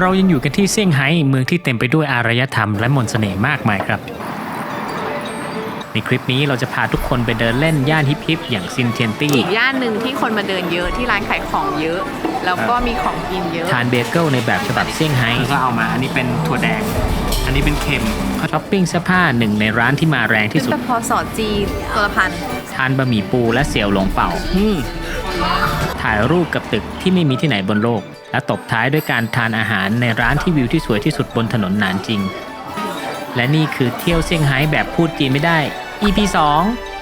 เรายังอยู่กันที่เซี่ยงไฮ้เมืองที่เต็มไปด้วยอารยธรรมและมนต์เสน่ห์มากมายครับ ในคลิปนี้เราจะพาทุกคนไปเดินเล่นย่านฮิปฮิปๆอย่างซินเทียนตี้ อีกย่านหนึ่งที่คนมาเดินเยอะที่ร้านขายของเยอะ แล้วก็มีของกินเยอะทานเบเกิลในแบบฉบับเซี่ยงไฮ้ก็เอามา อันนี้เป็นถั่วแดง อันนี้เป็นเค็มช้อปปิ้งเสื้อผ้าหนึ่งในร้านที่มาแรงที่สุดแต่พอสอจีนตัวละพันทานบะหมี่ปูและเสี่ยวหลงเป่า ถ่ายรูปกับตึกที่ไม่มีที่ไหนบนโลก และตบท้ายด้วยการทานอาหารในร้านที่วิวที่สวยที่สุดบนถนนหนานจริง และนี่คือเที่ยวเซี่ยงไฮ้แบบพูดจีนไม่ได้ EP 2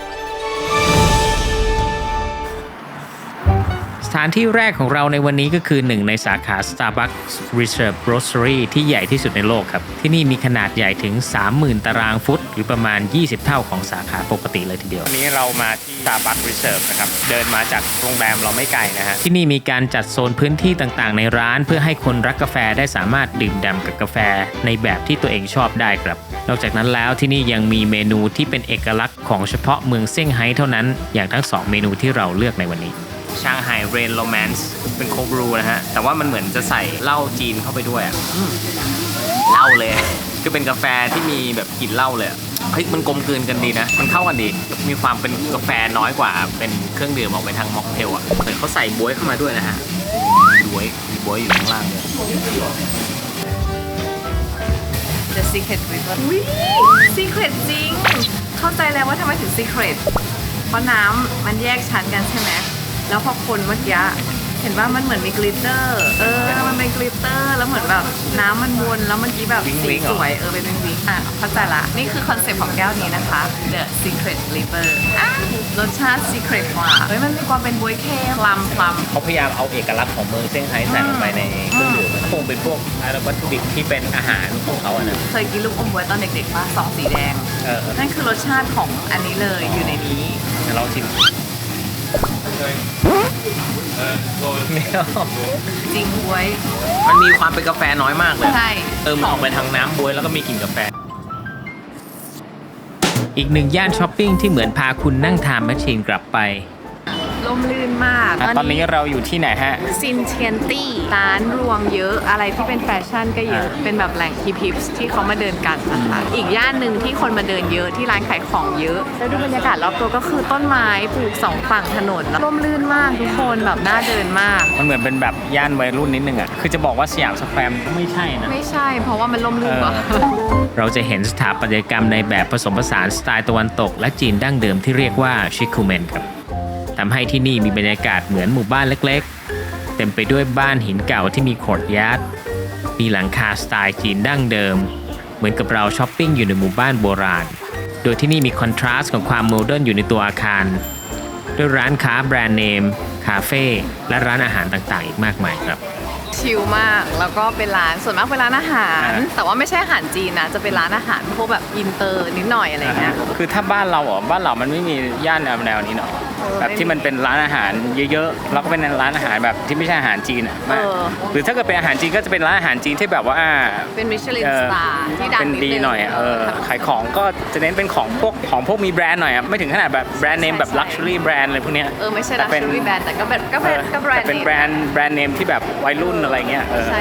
ถานที่แรกของเราในวันนี้ก็คือหนึ่งในสาขา Starbucks Reserve Grocery ที่ใหญ่ที่สุดในโลกครับ ที่นี่มีขนาดใหญ่ถึง 30,000 ตารางฟุต หรือประมาณ 20 เท่าของสาขาปกติเลยทีเดียว วันนี้เรามาที่ Starbucks Reserve นะครับ เดินมาจากโรงแรมเราไม่ไกลนะฮะ ที่นี่มีการจัดโซนพื้นที่ต่างๆ ในร้าน เพื่อให้คนรักกาแฟได้สามารถดื่มด่ำกับกาแฟในแบบที่ตัวเองชอบได้ครับ นอกจากนั้นแล้วที่นี่ยังมีเมนูที่เป็นเอกลักษณ์ของเฉพาะเมืองเซี่ยงไฮ้เท่านั้น อย่างทั้งสองเมนูที่เราเลือกในวันนี้ ชางไฮเรนโรแมนซ์เป็นโคบรูนะฮะ แต่ว่ามันเหมือนจะใส่เหล้าจีนเข้าไปด้วยอะอืมเหล้าเลย คือเป็นกาแฟที่มีแบบกลิ่นเหล้าเลยอะเฮ้ยมันกลมกลืนกันดีนะ มันเข้ากันดี มีความเป็นกาแฟน้อยกว่า เป็นเครื่องดื่มออกไปทางม็อกเทลอะเหมือนเขาใส่บวยเข้ามาด้วยนะฮะมีบวยมีบวยอยู่ข้างล่างเลย The Secret River วิ Secret จริง เข้าใจแล้วว่าทำไมถึง Secret เพราะน้ำมันแยกชั้นกันใช่ไหม แล้วพอคนเมื่อกี้เห็นว่ามันเหมือนมีกลิตเตอร์ เออ มันเป็นกลิตเตอร์แล้วเหมือนแบบน้ำมันวนแล้วเมื่อกี้แบบวิงสีวิงเหรอสวยเออเป็นวิงวิงอะเข้าใจละนี่คือคอนเซ็ปต์ของแก้วนี้นะคะ The Secret River อะรสชาติ Secret กว่าเฮ้ยมันมีความเป็นบวยเค้กพลัมพลัม เขาพยายามเอาเอกลักษณ์ของเมืองเซี่ยงไฮ้ใส่ลงไปในเครื่องดื่มมันคงเป็นพวกวัตถุดิบที่เป็นอาหารของเขาอะนะ เคยกินลูกอมบวยตอนเด็กๆป่ะสองสีแดง เออ นั่นคือรสชาติของอันนี้เลยอยู่ในนี้เดี๋ยวลองชิม ไม่เอาจริงบวย มันมีความเป็นกาแฟน้อยมากเลย ใช่ เออมันออกไปทางน้ำบวยแล้วก็มีกลิ่นกาแฟ อีกหนึ่งย่านช้อปปิ้งที่เหมือนพาคุณนั่งทานแมชชีนกลับไป ลมลื่นมากตอนนี้เราอยู่ที่ไหนฮะ ซินเทียนตี้ร้านรวมเยอะอะไรที่เป็นแฟชั่นก็เยอะอ่าเป็นแบบแหล่งฮิปฮิปที่เขามาเดินกันนะคะอีกย่านหนึ่งที่คนมาเดินเยอะที่ร้านขายของเยอะ แล้วดูบรรยากาศรอบตัวก็คือต้นไม้ปลูกสองฝั่งถนนแล้วร่มรื่นมากทุกคนแบบน่าเดินมาก มันเหมือนเป็นแบบย่านวัยรุ่นนิดนึงอะ คือจะบอกว่าสยามสแควร์ไม่ใช่นะ ไม่ใช่ เพราะว่ามันร่มรื่นกว่าเออเราจะเห็นสถาปัตยกรรมในแบบผสมผสานสไตล์ตะวันตก และจีนดั้งเดิมที่เรียกว่าชิคุเมนครับ ทำให้ที่นี่มีบรรยากาศเหมือนหมู่บ้านเล็กๆ เต็มไปด้วยบ้านหินเก่าที่มีโขดยาร์ดมีหลังคาสไตล์จีนดั้งเดิม เหมือนกับเราช้อปปิ้งอยู่ในหมู่บ้านโบราณ โดยที่นี่มีคอนทราสต์ของความโมเดิร์นอยู่ในตัวอาคาร ด้วยร้านค้าแบรนด์เนม คาเฟ่ และร้านอาหารต่างๆ อีกมากมายครับ ชิลมาก แล้วก็เป็นร้านส่วนมากเป็นร้านอาหาร อ่า แต่ว่าไม่ใช่อาหารจีนนะ จะเป็นร้านอาหารพวกแบบอินเตอร์นิดหน่อยอะไรเงี้ย คือถ้าบ้านเราอ๋อบ้านเรามันไม่มีย่านแนวแนวนี้เนาะเออแบบที่มันเป็นร้านอาหารเยอะๆแล้วก็เป็นร้านอาหารแบบที่ไม่ใช่อาหารจีนอะเออ หรือถ้าเกิดเป็นอาหารจีนก็จะเป็นร้านอาหารจีนที่แบบว่า เป็นมิชลินเอสอตาร์ที่ดังเป็นนิดดีนึง หน่อยอะเออขายของก็จะเน้นเป็นของพวกของพวกมีแบรนด์หน่อยอะไม่ถึงขนาดแบบแบรนด์เนมแบบใช่ ลักชัวรี่แบรนด์อะไรพวกเนี้ย เออไม่ใช่แต่ลักเป็น ชัวรี่แบรนด์แต่ก็แบบก็เป็นก็แบรนแต่ด์เป็นแบรนด์แบรนด์เนมที่แบบวัยรุ่นอะไรเงี้ยเออใช่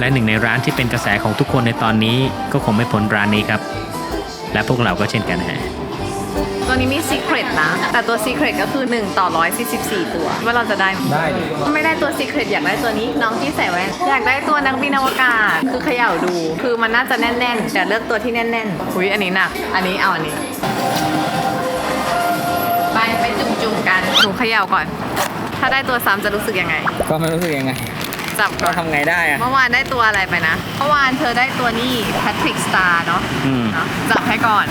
และหนึ่งในร้านที่เป็นกระแสของทุกคนในตอนนี้ก็คงไม่พ้นร้านนี้ครับ และพวกเราก็เช่นกันฮะตัวนี้มี Secret นะ แต่ตัว Secret ก็คือ 1 ต่อ 144 ตัว ว่าเราจะได้ได้ดิไม่ได้ตัว Secret อยากได้ตัวนี้น้องที่ใส่แว่นอยากได้ตัวนักบินอวกาศ คือเขย่าดู คือมันน่าจะแน่นๆ แต่เลือกตัวที่แน่นๆ อุ้ยอันนี้หนัก อันนี้เอาอันนี้ ไปไปจุ่มๆกัน หนูเขย่าก่อน ถ้าได้ตัวซ้ำจะรู้สึกยังไง ก็ไม่รู้สึกยังไงจับก็ก่อนทำไงได้อะเมื่อวานได้ตัวอะไรไปนะ เมื่อวานเธอได้ตัวนี้ Patrick Star เนาะอืมเนาะจับให้ก่อน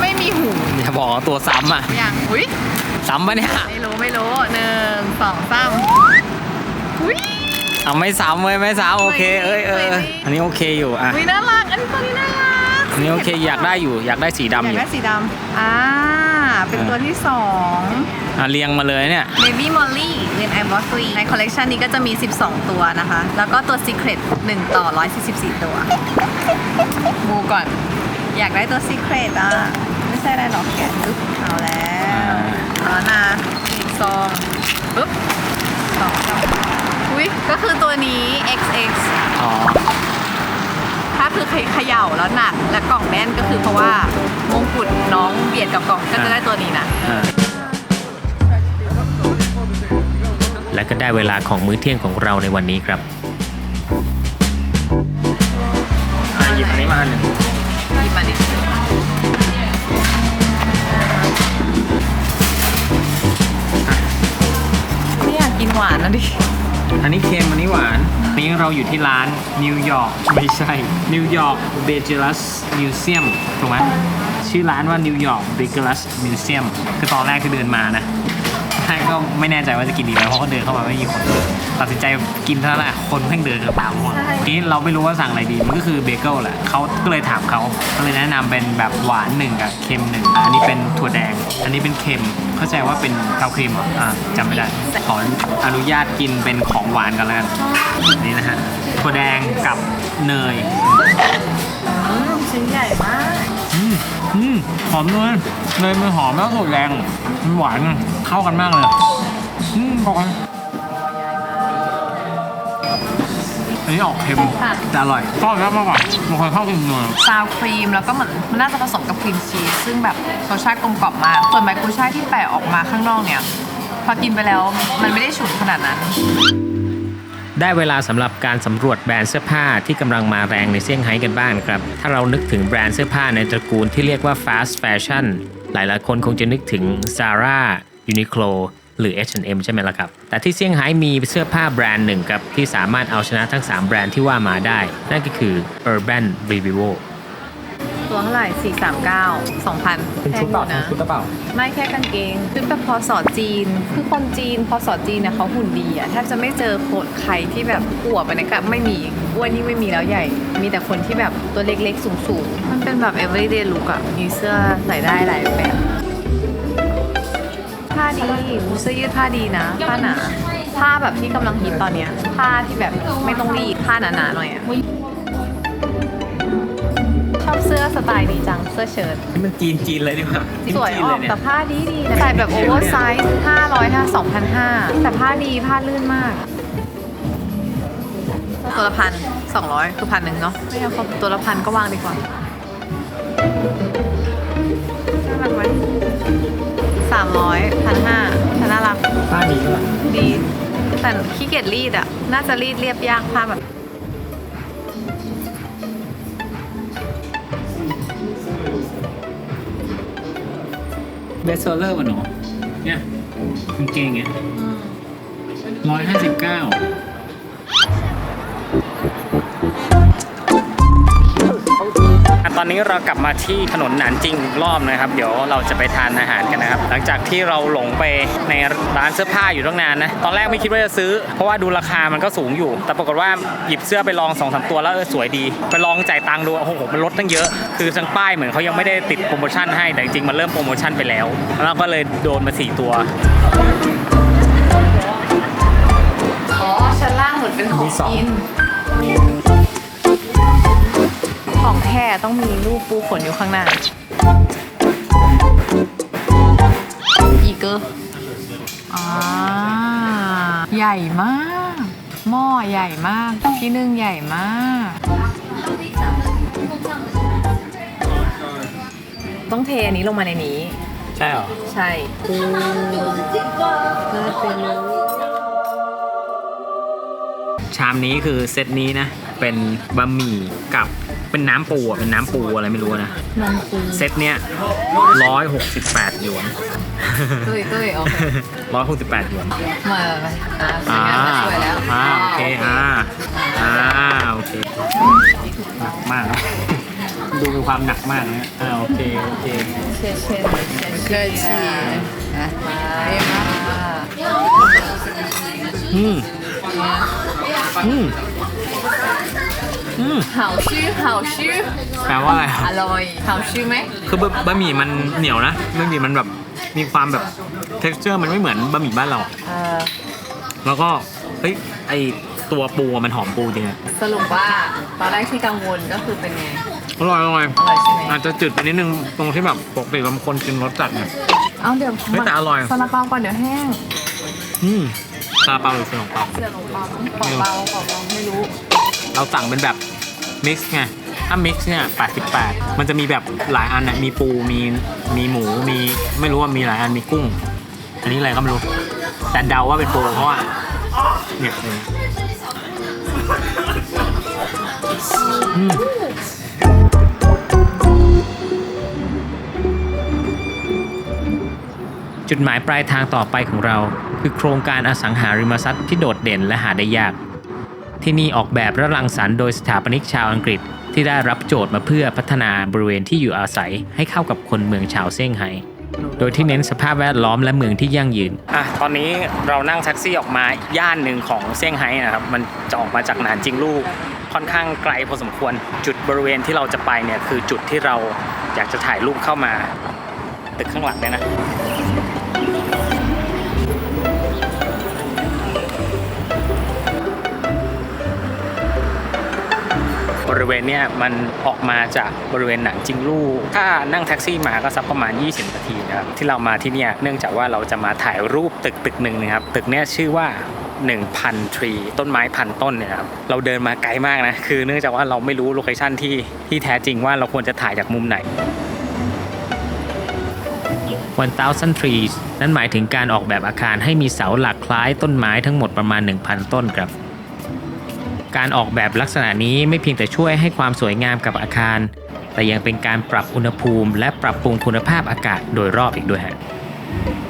ไม่มีหูอย่าบอกว่าตัวซ้ำอะยังอุ้ยซ้ำปะเนี่ยไม่รู้ไม่รู้หนึ่งสองสามอุ้ย เอาไม่ซ้ำเว้ยไม่ซ้ำโอเคเอ้ยเออไม่ไม่อันนี้โอเคอยู่อะอุ้ยน่ารักอันนี้ตัวนี้น่ารักอันนี้โอเคอยากได้อยู่อยากได้สีอยาดำกอยู่ได้สีดำอ่า เป็นตัวที่สองอะเรียงมาเลยเนี่ย Baby Molly เรียนไอวอสในคอลเลกชันนี้ก็จะมี 12 ตัวนะคะ แล้วก็ตัว Secret 1 ต่อ 144 ตัวมูก่อน อยากได้ตัว Secret อะ ไม่ใช่อะไรหรอกแกะปึ๊บเอาแล้วเอาแล้วนะอีกซองปึ๊บสองสามอุ้ยก็คือตัวนี้ XX อ๋อ ถ้าคือเขย่าแล้วหนัก และกล่องแน่นก็คือเพราะว่ามงกุฎน้องเบียดกับกล่องก็จะได้ตัวนี้นะและก็ได้เวลาของมื้อเที่ยงของเราในวันนี้ครับหยิบอันนี้มาหนึ่งหยิบมาดิไม่อยากกินหวานนะดิ อันนี้เค็มอันนี้หวานนี้เราอยู่ที่ร้านนิวยอร์กไม่ใช่นิวยอร์กเบเจลัสมิวเซียมถูกไหมชื่อร้านว่านิวยอร์กเบเจลัสมิวเซียมคือตอนแรกคือเดินมานะ ท่านก็ไม่แน่ใจว่าจะกินดีไหมเพราะก็เดินเข้ามาไม่มีคนตัดสินใจกินเท่านั้นแหละคนเพิ่งเดินกระเป๋าหมดใช่ทีนี้เราไม่รู้ว่าสั่งอะไรดีมันก็คือเบเกิลแหละเขาก็เลยถามเขาก็เลยแนะนำเป็นแบบหวานหนึ่งกับเค็มหนึ่งอันนี้เป็นถั่วแดง อันนี้เป็นเค็มเข้าใจว่าเป็นคาวครีมเหรออ่าจำไม่ได้ขออนุญาตกินเป็นของหวานกันแล้วกันนี่นะฮะถั่วแดงกับเนย อืมชิ้นใหญ่มาก อืมอืมหอมเลยเนยมันหอมแล้วถั่วแดงมันหวานเข้ากันมากเลยอืมบอกกันอันนี้ออกเค็มแต่อร่อยชอบแล้วมากกว่าบางคนชอบกินเนย ซาวครีมแล้วก็เหมือนมันน่าจะผสมกับครีมชีสซึ่งแบบรสชาติกลมกล่อมมาก ส่วนใบกุยช่ายที่แปะออกมาข้างนอกเนี่ย พอกินไปแล้วมันไม่ได้ฉุนขนาดนั้น ได้เวลาสำหรับการสำรวจแบรนด์เสื้อผ้าที่กำลังมาแรงในเซี่ยงไฮ้กันบ้างครับ ถ้าเรานึกถึงแบรนด์เสื้อผ้าในตระกูลที่เรียกว่า fast fashion หลายๆ คนคงจะนึกถึง Zara Uniqlo หรือ H&M ใช่ไหมล่ะครับ แต่ที่เซี่ยงไฮ้มีเสื้อผ้าแบรนด์หนึ่งครับ ที่สามารถเอาชนะทั้ง 3 แบรนด์ที่ว่ามาได้ นั่นก็คือ Urban Revival ตัวเท่าไหร่ 439 2,000เป็นชุดเปล่าแพงอยู่นะชุดเปล่า ไม่แค่กางเกงชุดแบบพอสอจีน คือคนจีนพอสอจีนเนี่ยเขาหุ่นดีอะแทบจะไม่เจอคนใครที่แบบอวบอันนี้ก็ไม่มีอ้วนนี่ไม่มีแล้วใหญ่ มีแต่คนที่แบบตัวเล็กๆ สูงๆ มันเป็นแบบ everyday look อะมีเสื้อใส่ได้หลายแบบผ้าดีหูเสื้อยืดผ้าดีนะผ้าหนาผ้าแบบที่กำลังฮิตตอนเนี้ยผ้าที่แบบไม่ต้องรีดผ้าหนาๆหน่อยอะช อบเสื้อสไตล์นี้จังเสื้อเชิ้ตนี่มันจีนจีนเลยดีกว่าสวยจีนอเลอกเนี่ยแต่ผ้าดีดีนะใส่แบบโอเวอร์ไซส์500ถ้า2,500แต่ผ้าดีผ้าลื่นมากตัวละพันสองร้อยคือพันหนึ่งเนาะไม่เอาครบตัวละพันก็วางดีกว่าน่ารักไหมสามร้อยพันห้าแต่น่ารัก ผ้านี้ก็ดี แต่ขี้เกียจรีดอะน่าจะรีดเรียบยากผ้าแบบ เบสโซเลอร์มันหรอเนี่ยกางเกงเนี่ยร้อยห้าสิบเก้า ตอนนี้เรากลับมาที่ถนนหนานจริงอีกรอบนะครับ เดี๋ยวเราจะไปทานอาหารกันนะครับ หลังจากที่เราหลงไปในร้านเสื้อผ้าอยู่ตั้งนานนะ ตอนแรกไม่คิดว่าจะซื้อ เพราะว่าดูราคามันก็สูงอยู่ แต่ปรากฏว่าหยิบเสื้อไปลองสองสามตัวแล้วเออสวยดี ไปลองจ่ายตังค์ดู โอ้โห มันลดตั้งเยอะ คือทางป้ายเหมือนเขายังไม่ได้ติดโปรโมชั่นให้ แต่จริงๆ มันเริ่มโปรโมชั่นไปแล้ว แล้วก็เลยโดนมาสี่ตัวอ๋อชั้นล่างเหมือนเป็นของมีสองกิน ของแท้ต้องมีรูปปูขนอยู่ข้างหน้า อีเกอร์อ่าใหญ่มาก หม้อใหญ่มาก ที่นึ่งใหญ่มาก ต้องเทอันนี้ลงมาในนี้ ใช่หรอ ใช่เลิศไปเลยชามนี้คือเซตนี้นะ เป็นบะหมี่กับ เป็นน้ำปูอะเป็นน้ำปูอะไรไม่รู้นะนมปูเซตเนี้ยร้อยหกสิบแปดหยวนตุ้ยตุ้ยโอเคร้อยหกสิบแปดหยวน มาอ่าสวยงามและสวยแล้วอ่าโอเค อ่า อ่า โอเค หนักมากดูมีความหนักมากนะอ่า โอเค โอเค เชเชเชเชมาอืม อืม อืมหาชื่อหาชื่อแปลว่าอะไรอร่อยหาชื่อไหมคือบะหมี่มันเหนียวนะบะหมี่มันแบบมีความแบบ t e x t u r e มันไม่เหมือนบะหมี่บ้านเราแล้วก็เฮ้ยไอตัวปูมันหอมปูจริงอะสรุปว่าตอนแรกที่กังวลก็คือเป็นไงอร่อยอร่อยอร่อยใช่ไหมอาจจะจืดไปนิดนึงตรงที่แบบปกติบางคนกินรสจัดเนี่ย เอาเดี๋ยวเฮ้แต่อร่อย ซาลาเปาก่อนเดี๋ยวแห้งอืมซาลาเปาหรือขนมปัง เดี๋ยวหลงปอมปเปาปอมเปาไม่รู้ เราสั่งเป็นแบบมิกซ์ไงถ้ามิกซ์เนี่ย88 มันจะมีแบบหลายอันนะมีปูมีมีหมูมีไม่รู้ว่ามีหลายอันมีกุ้ง อันนี้อะไรก็ไม่รู้ แต่เดาว่าเป็นปูเพราะว่าเนี่ยเนี่ยอืมจุดหมายปลายทางต่อไปของเรา คือโครงการอสังหาริมทรัพย์ที่โดดเด่นและหาได้ยาก ที่นี่ออกแบบและรังสรรค์โดยสถาปนิกชาวอังกฤษ ที่ได้รับโจทย์มาเพื่อพัฒนาบริเวณที่อยู่อาศัยให้เข้ากับคนเมืองชาวเซี่ยงไฮ้โดยที่เน้นสภาพแวดล้อมและเมืองที่ยั่งยืน อะ ตอนนี้เรานั่งแท็กซี่ออกมาย่านหนึ่งของเซี่ยงไฮ้นะครับ มันจะออกมาจากหนานจิงลู่ค่อนข้างไกลพอสมควร จุดบริเวณที่เราจะไปเนี่ยคือจุดที่เราอยากจะถ่ายรูปเข้ามา ตึกข้างหลังเนี่ยนะ บริเวณเนี้ยมันออกมาจากบริเวณหนังจิงลู่ถ้านั่งแท็กซี่มาก็สักประมาณ 20 นาทีนะครับที่เรามาที่เนี่ยเนื่องจากว่าเราจะมาถ่ายรูปตึกตึกหนึ่งนะครับตึกเนี้ยชื่อว่า1,000ทรีต้นไม้พันต้นเนี่ยครับเราเดินมาไกลมากนะ คือเนื่องจากว่าเราไม่รู้โลเคชั่นที่ที่แท้จริงว่าเราควรจะถ่ายจากมุมไหน1,000 trees นั่นหมายถึงการออกแบบอาคารให้มีเสาหลักคล้ายต้นไม้ทั้งหมดประมาณ 1,000 ต้นครับ การออกแบบลักษณะนี้ไม่เพียงแต่ช่วยให้ความสวยงามกับอาคาร แต่ยังเป็นการปรับอุณหภูมิ และปรับปรุงคุณภาพอากาศโดยรอบอีกด้วยฮะ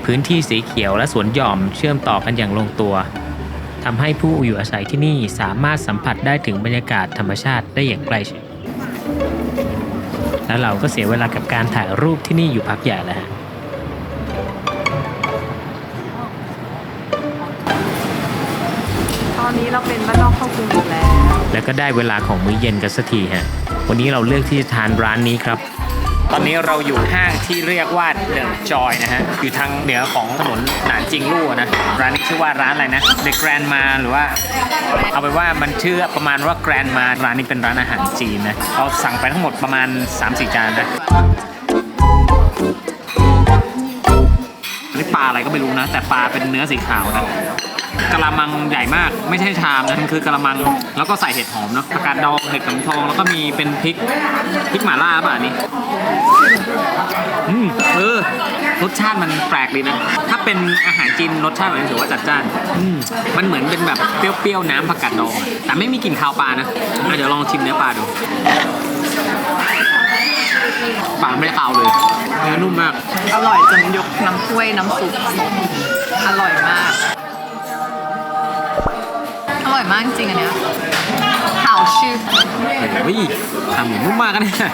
พื้นที่สีเขียวและสวนหย่อมเชื่อมต่อกันอย่างลงตัวทำให้ผู้อยู่อาศัยที่นี่สามารถสัมผัสได้ถึงบรรยากาศธรรมชาติได้อย่างใกล้ชิดแล้วเราก็เสียเวลากับการถ่ายรูปที่นี่อยู่พักใหญ่แล้วฮะตอนนี้เราเป็นบ้าน แล้วก็ได้เวลาของมื้อเย็นกันสักทีฮะวันนี้เราเลือกที่จะทานร้านนี้ครับ ตอนนี้เราอยู่ห้างที่เรียกว่าเดอะจอยนะฮะอยู่ทางเหนือของถนนหนานจิงลู่นะร้านนี้ชื่อว่าร้านอะไรนะ The Grandma หรือว่า เอาไปว่ามันชื่อประมาณว่า Grandma ร้านนี้เป็นร้านอาหารจีนนะเราสั่งไปทั้งหมดประมาณ 3-4 จานนะนนี้ปลาอะไรก็ไม่รู้นะ แต่ปลาเป็นเนื้อสีขาวนะ กะละมังใหญ่มาก ไม่ใช่ชามนะมันคือกะละมัง แล้วก็ใส่เห็ดหอมเนาะผักกาดดองเห็ดขมทอง แล้วก็มีเป็นพริกพริกหม่าล่าป่ะอันนี้อืมเออรสชาติมันแปลกดีนะ ถ้าเป็นอาหารจีนรสชาติแบบนี้ถือว่าจัดจ้านอืมมันเหมือนเป็นแบบเปรี้ยวๆน้ำผักกาดดองอะแต่ไม่มีกลิ่นคาวปลานะอะเดี๋ยวลองชิมเนื้อปลาดูปลาไม่ได้คาวเลยเนื้อนุ่มมาก อร่อยจนยกน้ำถ้วยน้ำซุปอร่อยมาก อร่อยมากจริงอันเนี้ยข่าวชื่อเฮ้ยทำหมูนุ่มมากกันเนี่ย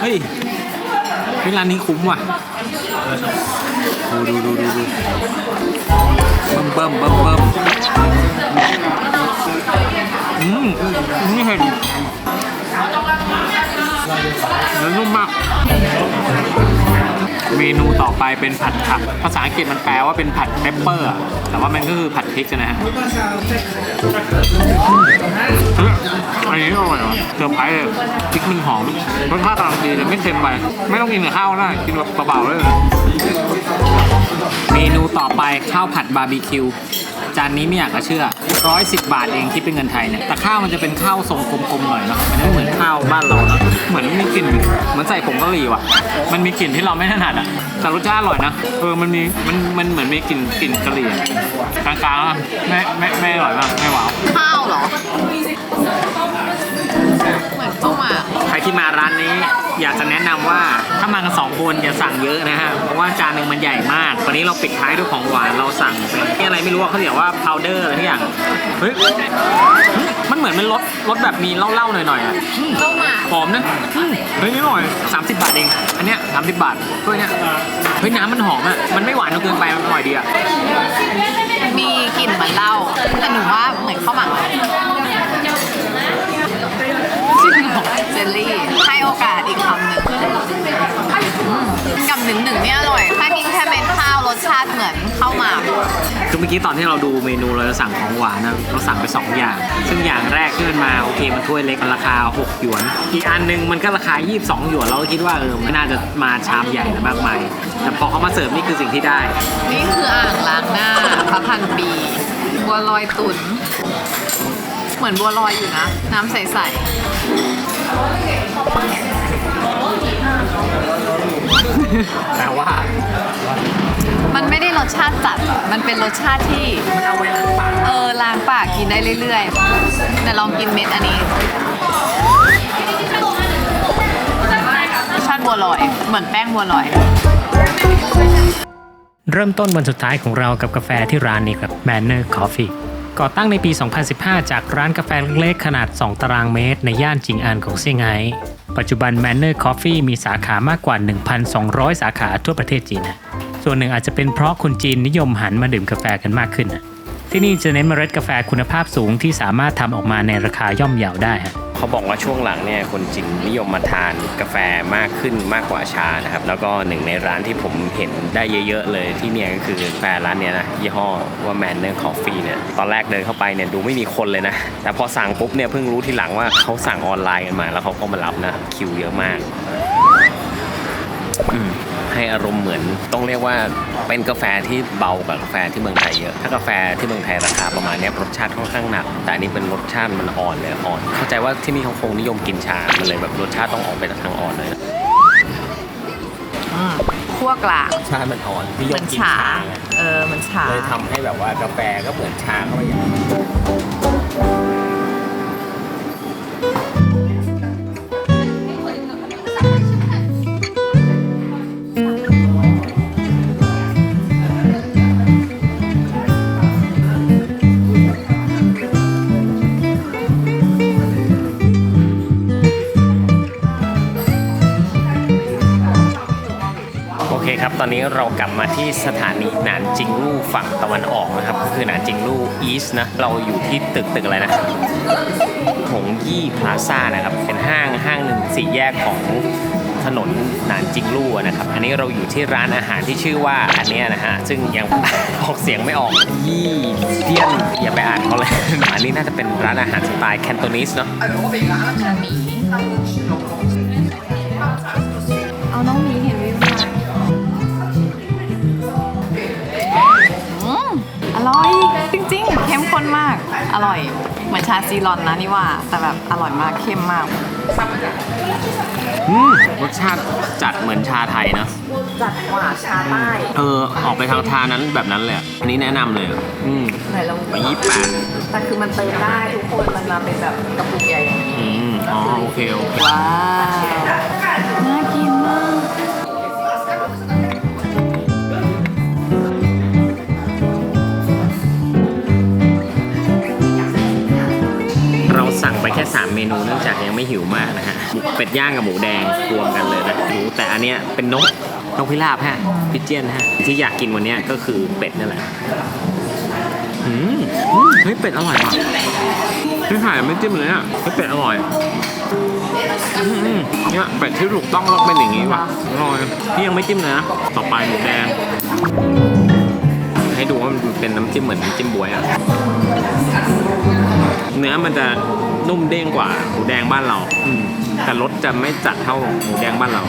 เฮ้ยเฮ้ยร้านนี้คุ้มว่ะดูดูดูดูดูเบิ่มเบิ่มเบิ่มเบิ่มอืมนี่เห็นเนื้อนุ่มมาก เมนูต่อไปเป็นผัดผัก ภาษาอังกฤษมันแปลว่าเป็นผัดเปปเปอร์ แต่ว่ามันก็คือผัดพริกนะฮะอันนี้อร่อยว่ะเซอร์ไพรส์เลยพริกมันหอมรสชาติกำลังดีเลยไม่เค็มไป ไม่ต้องกินกับข้าวก็ได้กินแบบเบาๆเลย เมนูต่อไปข้าวผัดบาร์บีคิวจานนี้ไม่อยากจะเชื่อ 110 บาทเองคิดเป็นเงินไทยเนี่ยแต่ข้าวมันจะเป็นข้าวทรงกลมๆหน่อยเนาะมันไม่เหมือนข้าวบ้านเราเนาะเหมือนมีกลิ่นเหมือนใส่ผงกะหรี่ว่ะ มันมีกลิ่นที่เราไม่ถนัดอะแต่รสชาติอร่อยนะเออมันมีมันมันเหมือนมีกลิ่นกลิ่นกะหรี่กลางๆไม่ไม่ไม่อร่อยมากไม่หวาวข้าวเหรอ ที่มาร้านนี้ อยากจะแนะนำว่าถ้ามากันสองคนอย่าสั่งเยอะนะฮะเพราะว่าจานหนึ่งมันใหญ่มากวันนี้เราปิดท้ายด้วยของหวานเราสั่งเป็นที่อะไรไม่รู้ว่าเขาเรียกว่าพาวเดอร์อะไรทุกอย่างเฮ้ยมันเหมือนเป็นรสรสแบบมีเหล้าๆหน่อยๆอะข้าวหมากหอมนะอืมเฮ้ยนี่หน่อย30บาทเองอันเนี้ย30บาทถ้วยเนี้ยเฮ้ยน้ำมันหอมอะมันไม่หวานจนเกินไปมันอร่อยดีอะมีกลิ่นเหมือนเหล้าแต่หนูว่าเหมือนข้าวหมากจริง เหรอเจลลี่ ให้โอกาสอีกคำหนึ่งอืมกับหนึ่งหนึ่งเนี่ยอร่อย ถ้ากินแค่เม็ดข้าวรสชาติเหมือนข้าวหมาก คือเมื่อกี้ตอนที่เราดูเมนูเราจะสั่งของหวานนะเราสั่งไป 2 อย่าง ซึ่งอย่างแรกที่มันมาโอเคมันถ้วยเล็กมันราคา 6 หยวน อีกอันหนึงมันก็ราคา 22 หยวน เราก็คิดว่าเออไม่น่าจะมาชามใหญ่นะมากมายแต่พอเขามาเสิร์ฟนี่คือสิ่งที่ได้ นี่คืออ่างล้างหน้าพระพันปีบัวลอยตุน เหมือนบัวลอยอยู่นะ น้ำใสแต่ว่า ๆ มันไม่ได้รสชาติจัดมันเป็นรสชาติที่เอาไว้ล้างปากเออล้างปากกินได้เรื่อยๆ แต่ลองกินเม็ดอันนี้รสชาติบัวลอย เหมือนแป้งบัวลอย เริ่มต้นวันสุดท้ายของเรากับกาแฟที่ร้านนี้ครับ Manner Coffee ก่อตั้งในปี 2015 จากร้านกาแฟเล็กๆขนาด 2 ตารางเมตร ในย่านจิงอันของเซี่ยงไฮ้ปัจจุบัน Manner Coffee มีสาขามากกว่า 1,200 สาขาทั่วประเทศจีนนะส่วนหนึ่งอาจจะเป็นเพราะคนจีนนิยมหันมาดื่มกาแฟกันมากขึ้นนะที่นี่จะเน้นเมล็ดกาแฟคุณภาพสูงที่สามารถทำออกมาในราคาย่อมเยาได้ฮะ เขาบอกว่าช่วงหลังเนี่ยคนจีนนิยมมาทานกาแฟมากขึ้นมากกว่าชานะครับ แล้วก็หนึ่งในร้านที่ผมเห็นได้เยอะๆเลยที่เนี่ยก็คือกาแฟร้านเนี้ยนะยี่ห้อว่า Manner Coffee เนี่ยตอนแรกเดินเข้าไปเนี่ยดูไม่มีคนเลยนะ แต่พอสั่งปุ๊บเนี่ยเพิ่งรู้ทีหลังว่าเขาสั่งออนไลน์กันมา แล้วเขาก็มารับนะคิวเยอะมากอืม ให้อารมณ์เหมือน ต้องเรียกว่าเป็นกาแฟที่เบากว่ากาแฟที่เมืองไทยเยอะ ถ้ากาแฟที่เมืองไทยราคาประมาณเนี้ยรสชาติค่อนข้างหนัก แต่อันนี้เป็นรสชาติมันอ่อนเลยอ่อน เข้าใจว่าที่นี่เขาคงนิยมกินชา มันเลยแบบรสชาติต้องออกไปทางอ่อนเลยนะอืมคั่วกลางชาติมันอ่อนนิยเหมืมอนกินชาชาไงเออ มันชาเลยทำให้แบบว่ากาแฟก็เหมือนชาเข้าไปอย่าง เรากลับมาที่สถานีหนานจิงลู่ฝั่งตะวันออกนะครับก็คือหนานจิงลู่อีสนะ เราอยู่ที่ตึกตึกอะไรนะหงยี่พลาซ่านะครับ เป็นห้างห้างหนึ่งสี่แยกของถนนหนานจิงลู่อะนะครับ อันนี้เราอยู่ที่ร้านอาหารที่ชื่อว่าอันเนี้ยนะฮะ ซึ่งยังออกเสียงไม่ออก ยี่เทียน อย่าไปอ่านเขาเลย อันนี้น่าจะเป็นร้านอาหารสไตล์แคนโตนิสเนาะ ข้มข้นมาก อร่อย เหมือนชาซีรอนนะนี่ว่า แต่แบบอร่อยมาก เข้มมาก อืมรสชาติจัดเหมือนชาไทยเนาะจัดกว่าชาใต้เออ ออกไปทางทานั้นแบบนั้นเลยอะอันนี้แนะนำเลยอะอืมไหนลองไปยี่แปดแต่คือมันเติมได้ทุกคน มันมาเป็นแบบกระปุกใหญ่อย่างนี้อืมอ๋อโอเคโอเค ว้าว น่ากินมาก ค่ 3 เมนูเนื่องจากยังไม่หิวมากนะฮะหมูเป็ดย่างกับหมูแดงรวมกันเลยนะหมูแต่อันเนี้ยเป็นนกนกพิราบฮะพิเจียนฮะที่อยากกินวันเนี้ยก็คือเป็ดนั่นแหละอืมอืมเฮ้ยเป็ดอร่อยว่ะไม่ถ่ายไม่จิ้มเลยอะเฮ้ยเป็ดอร่อยอืมอืมเนี่ยเป็ดที่ถูกต้องต้องเป็นอย่างนี้ว่ะอร่อยนี่ยังไม่จิ้มเลยนะต่อไปหมูแดง ให้ดูว่ามันเป็นน้ำจิ้มเหมือนน้ำจิ้มบวยอะ เนื้อมันจะนุ่มเด้งกว่าหมูแดงบ้านเรา อืมแต่รสจะไม่จัดเท่าหมูแดงบ้านเรา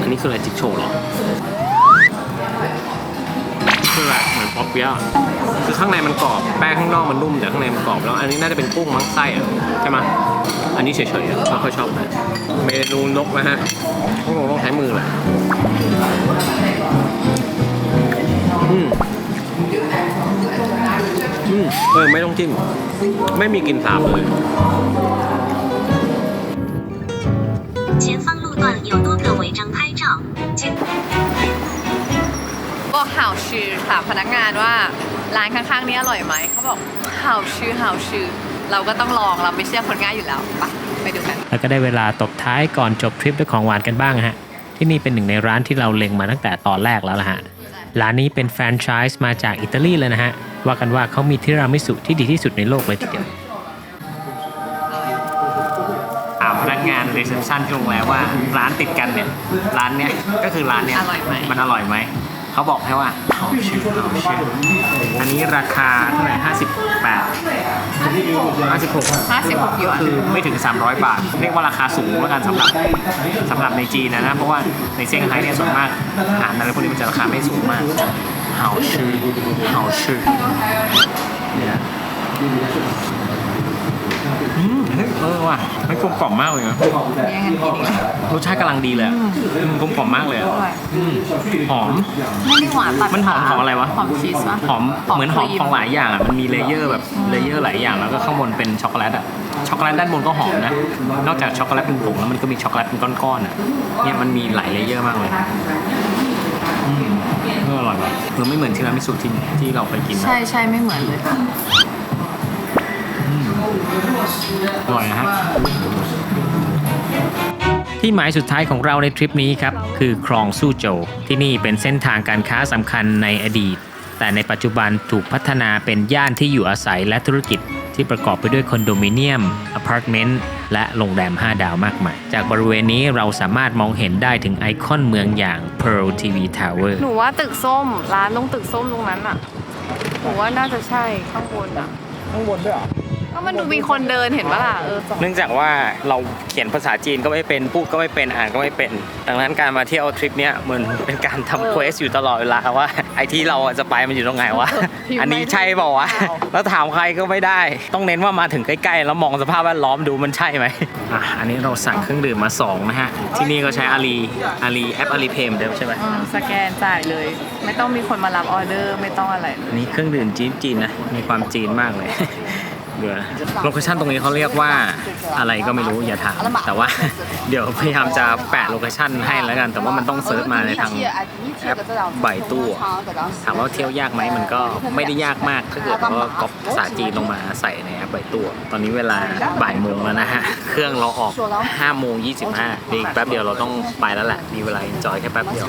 อันนี้คืออะไรจิ๊กโชว์เหรอคืออะไรเหมือนป๊อปเปี๊ยะคือข้างในมันกรอบแป้งข้างนอกมันนุ่มแต่ข้างในมันกรอบแล้ว อันนี้น่าจะเป็นกุ้งมั้งไส้อะใช่ไหมอันนี้เฉยๆอะไม่ค่อยชอบนะเมนูนกนะฮะต้องลงต้องใช้มือแหละอืม มเออไม่ต้องจิ้ม ไม่มีกลิ่นสาบเลย 前方路段有多个违章拍照，请 บอกห่าวชื่อถามพนักงานว่าร้านข้างๆนี้อร่อยไหม เขาบอกห่าวชื่อห่าวชื่อ เราก็ต้องลอง เราไม่เชื่อคนง่ายอยู่แล้วไปไปดูกัน แล้วก็ได้เวลาตบท้ายก่อนจบทริปด้วยของหวานกันบ้างฮะ ที่นี่เป็นหนึ่งในร้านที่เราเล็งมาตั้งแต่ตอนแรกแล้วล่ะฮะ ร้านนี้เป็นแฟรนไชส์มาจากอิตาลีเลยนะฮะ ว่ากันว่าเขามีทิรามิสุที่ดีที่สุดในโลกเลยทีเดียวถามพนักงานรีเซพชันที่โรงแรมว่าร้านติดกันเนี่ยร้านเนี้ยก็คือร้านเนี้ยอร่อยไหม มันอร่อยไหมเขเขาบอกแค่ว่าเขาชื่อเขาชื่ออันนี้ราคาเท่าไหร่ห้าสิบแปดห้าสิบหก 56หยวน คือไม่ถึง 300 บาท เรียกว่าราคาสูงแล้วกันสำหรับสำหรับในจีนนะนะ เพราะว่าในเซี่ยงไฮ้เนี่ยส่วนมากอาหารอะไรพวกนี้มันจะราคาไม่สูงมาก เฮาชื่อเฮาชื่อเนี่ยอืมเฮ้ยเออว่ะมันกลมกล่อมมากเลยนะแย่งกันกินอีกแล้วรสชาติกำลังดีเลยอะอืมกลมกล่อมมากเลยอะอร่อยอืมหอม ไม่ได้หวานตัดมันหอมขาของอะไรวะ หอมชีสวะหอมเหมือนหอมครีของหลายอย่างอะมันมีเลเยอร์แบบเลเยอร์หลายอย่างแล้วก็ข้างบนเป็นช็อกโกแลตอะช็อกโกแลตด้านบนก็หอมนะ นอกจากช็อกโกแลตเป็นผงแล้วมันก็มีช็อกโกแลตเป็นก้อนๆอะเนี่ยมันมีหลายเลเยอร์มากเลยอืม เอออร่อยว่ะเออไม่เหมือนทีรามิสุที่ที่เราเคยกินนะใช่ใช่ไม่เหมือนเลยอร่อยนะฮะที่หมายสุดท้ายของเราในทริปนี้ครับ คือคลองสู้โจวที่นี่เป็นเส้นทางการค้าสำคัญในอดีต แต่ในปัจจุบันถูกพัฒนาเป็นย่านที่อยู่อาศัยและธุรกิจ ที่ประกอบไปด้วยคอนโดมิเนียมอพาร์ตเมนต์และโรงแรม 5 ดาวมากมาย จากบริเวณนี้เราสามารถมองเห็นได้ถึงไอคอนเมืองอย่าง Pearl TV Tower หนูว่าตึกส้ม ร้านตรงตึกส้มตรงนั้นอะหนูว่าน่าจะใช่ข้างบนอะข้างบนด้วยเหรอ ก็มันดูมีคนเดินเห็นปะล่ะเออเนื่องจากว่าเราเขียนภาษาจีนก็ไม่เป็นพูดก็ไม่เป็นอ่านก็ไม่เป็น ดังนั้นการมาเที่ยวทริปเนี้ยมันเป็นการทำเควสอยู่ตลอดเวลาว่าไอ้ที่เราจะไปมันอยู่ตรงไหนวะพิมพ์ไม่อันนี้ใช่เปล่าวะแล้วถามใครก็ไม่ได้ ต้องเน้นว่ามาถึงใกล้ๆแล้วมองสภาพแวดล้อมดูมันใช่ไหมอะอันนี้เราสั่งเครื่องดื่มมาสองนะฮะที่นี่ก็ใช้อาลีอาลีแอปอาลีเพย์เหมือนเดิมใช่ไหมอืมสแกนจ่ายเลย ไม่ต้องมีคนมารับออเดอร์ไม่ต้องอะไรเลย อันนี้เครื่องดื่มจีนจีนๆนะมีความจีนมากเลย เดี๋ยวโลเคชั่นตรงนี้เขาเรียกว่าอะไรก็ไม่รู้อย่าถาม แต่ว่า เดี๋ยวพยายามจะแปะโลเคชั่นให้แล้วกัน แต่ว่ามันต้องเซิร์ชมาในทางแอปใบตู้ถามว่าเที่ยวยากไหมมันก็ไม่ได้ยากมากถ้าเกิดว่าก๊อปภาษาจีนลงมาใส่ในแอปใบตู้ตอนนี้เวลาบ่ายโมงแล้วนะฮะ เครื่องเราออก5โมง25เดี๋ยวอีกแป๊บเดียวเราต้องไปแล้วแหละมีเวลาจอยแค่แป๊บเดียว